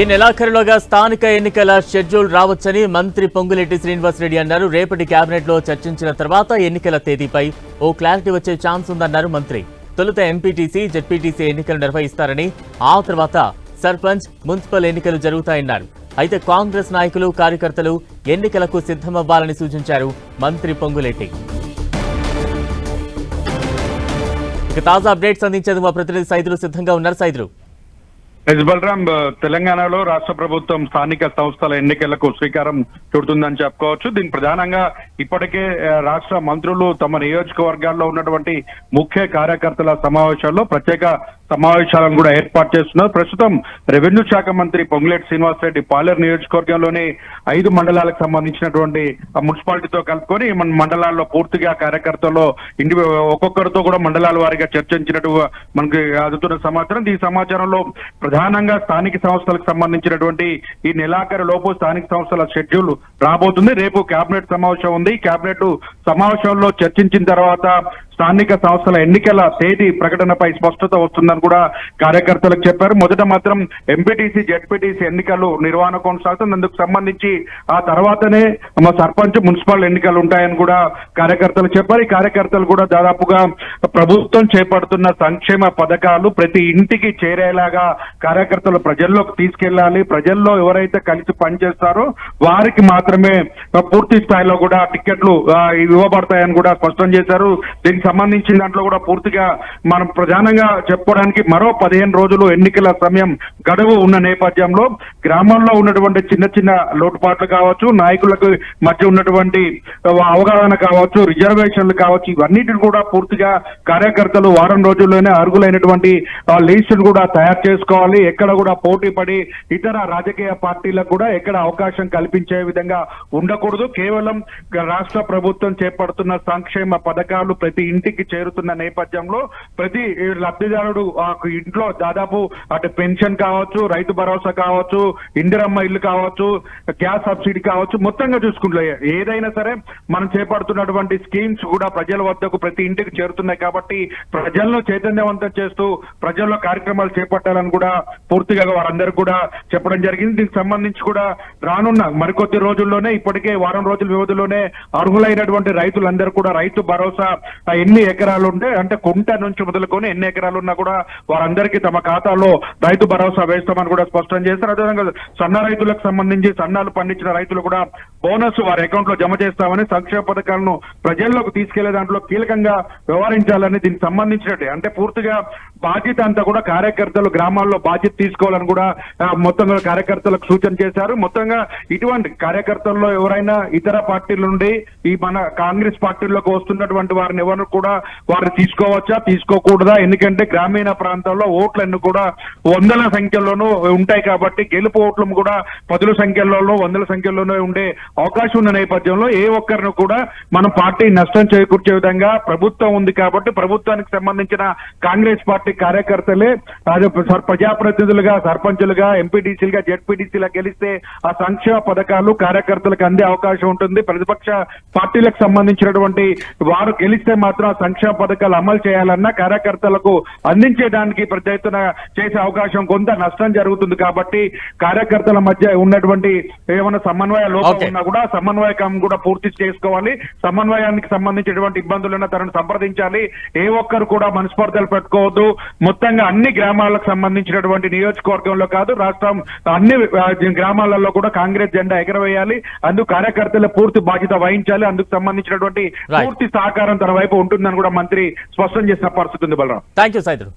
ఈ నెలాఖరులోగా స్థానిక ఎన్నికల షెడ్యూల్ రావచ్చని మంత్రి పొంగులేటి శ్రీనివాసరెడ్డి అన్నారు. రేపటి కేబినెట్లో చర్చించిన తర్వాత ఎన్నికల తేదీపై ఓ క్లారిటీ వచ్చే ఛాన్స్ ఉందన్నారు మంత్రి. తొలుత ఎంపీటీసీ జెడ్పీటీసీ ఎన్నికలు నిర్వహిస్తారని ఆ తర్వాత సర్పంచ్ మున్సిపల్ ఎన్నికలు జరుగుతాయన్నారు. అయితే కాంగ్రెస్ నాయకులు కార్యకర్తలు ఎన్నికలకు సిద్ధమవ్వాలని సూచించారు మంత్రి పొంగులేటి ఇక తాజా అప్డేట్స్ అందించేందుకు మా ప్రతినిధి సైదులు. సిద్ధంగా ఉన్నారు సైదులు. ఎస్ బలరాం తెలంగాణలో రాష్ట్ర ప్రభుత్వం స్థానిక సంస్థల ఎన్నికలకు శ్రీకారం చుడుతుందని చెప్పుకోవచ్చు. దీని ప్రధానంగా ఇప్పటికే రాష్ట్ర మంత్రులు తమ నియోజకవర్గాల్లో ఉన్నటువంటి ముఖ్య కార్యకర్తల సమావేశాల్లో ప్రత్యేక సమావేశాలను కూడా ఏర్పాటు చేస్తున్నారు. ప్రస్తుతం రెవెన్యూ శాఖ మంత్రి పొంగులేటి శ్రీనివాసరెడ్డి పాలేరు నియోజకవర్గంలోని ఐదు మండలాలకు సంబంధించినటువంటి మున్సిపాలిటీతో కలుపుకొని మన మండలాల్లో పూర్తిగా కార్యకర్తలు ఇండి ఒక్కొక్కరితో కూడా మండలాల వారీగా చర్చించినట్టు మనకి అందుతున్న సమాచారం. ఈ సమాచారంలో ప్రధానంగా స్థానిక సంస్థలకు సంబంధించినటువంటి ఈ నెలాఖరు లోపు స్థానిక సంస్థల షెడ్యూల్ రాబోతుంది. రేపు కేబినెట్ సమావేశం ఉంది. కేబినెట్ సమావేశంలో చర్చించిన తర్వాత స్థానిక సంస్థల ఎన్నికల తేదీ ప్రకటనపై స్పష్టత వస్తుందని కూడా కార్యకర్తలకు చెప్పారు. మొదట మాత్రం ఎంపీటీసీ జెడ్పీటీసీ ఎన్నికలు నిర్వహణ కొనసాగుతుంది. అందుకు సంబంధించి ఆ తర్వాతనే మా సర్పంచ్ మున్సిపల్ ఎన్నికలు ఉంటాయని కూడా కార్యకర్తలు చెప్పారు. ఈ కార్యకర్తలు కూడా దాదాపుగా ప్రభుత్వం చేపడుతున్న సంక్షేమ పథకాలు ప్రతి ఇంటికి చేరేలాగా కార్యకర్తలు ప్రజల్లోకి తీసుకెళ్ళాలి ప్రజల్లో ఎవరైతే కలిసి పనిచేస్తారో వారికి మాత్రమే పూర్తి స్థాయిలో కూడా టికెట్లు ఇవ్వబడతాయని కూడా స్పష్టం చేశారు. దీనికి సంబంధించిన దాంట్లో కూడా పూర్తిగా మనం ప్రధానంగా చెప్పుకోవడానికి మరో పదిహేను రోజులు ఎన్నికల సమయం గడువు ఉన్న నేపథ్యంలో గ్రామంలో ఉన్నటువంటి చిన్న చిన్న లోటుపాట్లు కావచ్చు నాయకులకు మధ్య ఉన్నటువంటి అవగాహన కావచ్చు రిజర్వేషన్లు కావచ్చు ఇవన్నిటిని కూడా పూర్తిగా కార్యకర్తలు వారం రోజుల్లోనే అర్హులైనటువంటి ఆ కూడా తయారు చేసుకోవాలి. ఎక్కడ కూడా పోటీ పడి ఇతర రాజకీయ పార్టీలకు కూడా ఎక్కడ అవకాశం కల్పించే విధంగా ఉండకూడదు. కేవలం రాష్ట్ర ప్రభుత్వం చేపడుతున్న సంక్షేమ పథకాలు ప్రతి ఇంటికి చేరుతున్న నేపథ్యంలో ప్రతి లబ్ధిదారుడు ఇంట్లో దాదాపు అటు పెన్షన్ కావచ్చు రైతు భరోసా కావచ్చు ఇందిరమ్మ ఇల్లు కావచ్చు గ్యాస్ సబ్సిడీ కావచ్చు మొత్తంగా చూసుకుంటే ఏదైనా సరే మనం చేపడుతున్నటువంటి స్కీమ్స్ కూడా ప్రజల వద్దకు ప్రతి ఇంటికి చేరుతున్నాయి కాబట్టి ప్రజలను చైతన్యవంతం చేస్తూ ప్రజల్లో కార్యక్రమాలు చేపట్టాలని కూడా పూర్తిగా వారందరూ కూడా చెప్పడం జరిగింది. దీనికి సంబంధించి కూడా రానున్న మరికొద్ది రోజుల్లోనే ఇప్పటికే వారం రోజుల వ్యవధిలోనే అర్హులైనటువంటి రైతులందరూ కూడా రైతు భరోసా ఎన్ని ఎకరాలు ఉంటే అంటే కుంట నుంచి మొదలుకొని ఎన్ని ఎకరాలు ఉన్నా కూడా వారందరికీ తమ ఖాతాలో రైతు భరోసా వేస్తామని కూడా స్పష్టం చేస్తారు అదేవిధంగా సన్న రైతులకు సంబంధించి సన్నాలు పండించిన రైతులు కూడా బోనస్ వారి అకౌంట్లో జమ చేస్తామని సంక్షేమ పథకాలను ప్రజల్లోకి తీసుకెళ్ళే దాంట్లో కీలకంగా వ్యవహరించాలని దీనికి సంబంధించినట్టు. అంటే పూర్తిగా బాధ్యత అంతా కూడా కార్యకర్తలు గ్రామాల్లో బాధ్యత తీసుకోవాలని కూడా మొత్తంగా కార్యకర్తలకు సూచన చేశారు. మొత్తంగా ఇటువంటి కార్యకర్తల్లో ఎవరైనా ఇతర పార్టీల నుండి ఈ మన కాంగ్రెస్ పార్టీలోకి వస్తున్నటువంటి వారిని ఎవరు కూడా వారిని తీసుకోవచ్చా? తీసుకోకూడదా? ఎందుకంటే గ్రామీణ ప్రాంతాల్లో ఓట్లన్నీ కూడా వందల సంఖ్యలోనూ ఉంటాయి కాబట్టి గెలుపు ఓట్లు కూడా పదుల సంఖ్యలోనూ వందల సంఖ్యలోనూ ఉండే అవకాశం ఉన్న నేపథ్యంలో ఏ ఒక్కరిని కూడా మనం పార్టీ నష్టం చేకూర్చే విధంగా ప్రభుత్వం ఉంది కాబట్టి ప్రభుత్వానికి సంబంధించిన కాంగ్రెస్ పార్టీ కార్యకర్తలే ప్రజాప్రతినిధులుగా సర్పంచులుగా ఎంపీటీసీలుగా జెడ్పీటీసీలుగా గెలిస్తే ఆ సంక్షేమ పథకాలు కార్యకర్తలకు అందే అవకాశం ఉంటుంది. ప్రతిపక్ష పార్టీలకు సంబంధించినటువంటి వారు గెలిస్తే మాత్రం ఆ సంక్షేమ పథకాలు అమలు చేయాలన్నా కార్యకర్తలకు అందించేదానికి పెద్ద ఎత్తున చేసే అవకాశం కొంత నష్టం జరుగుతుంది కాబట్టి కార్యకర్తల మధ్య ఉన్నటువంటి ఏమైనా సమన్వయ లోపం. ఉన్నా కూడా సమన్వయకం కూడా పూర్తి చేసుకోవాలి. సమన్వయానికి సంబంధించినటువంటి ఇబ్బందులున్న తనను సంప్రదించాలి. ఏ ఒక్కరు కూడా మనస్పర్ధలు పెట్టుకోవద్దు. మొత్తంగా అన్ని గ్రామాలకు సంబంధించినటువంటి నియోజకవర్గంలో కాదు రాష్ట్రం అన్ని గ్రామాలలో కూడా కాంగ్రెస్ జెండా ఎగరవేయాలి. అందుకు కార్యకర్తల పూర్తి బాధ్యత వహించాలి. అందుకు సంబంధించినటువంటి. పూర్తి సహకారం తన వైపు ఉంటుందని కూడా మంత్రి స్పష్టం చేసిన పరిస్థితి ఉంది బలరాం. Thank you సైతుడు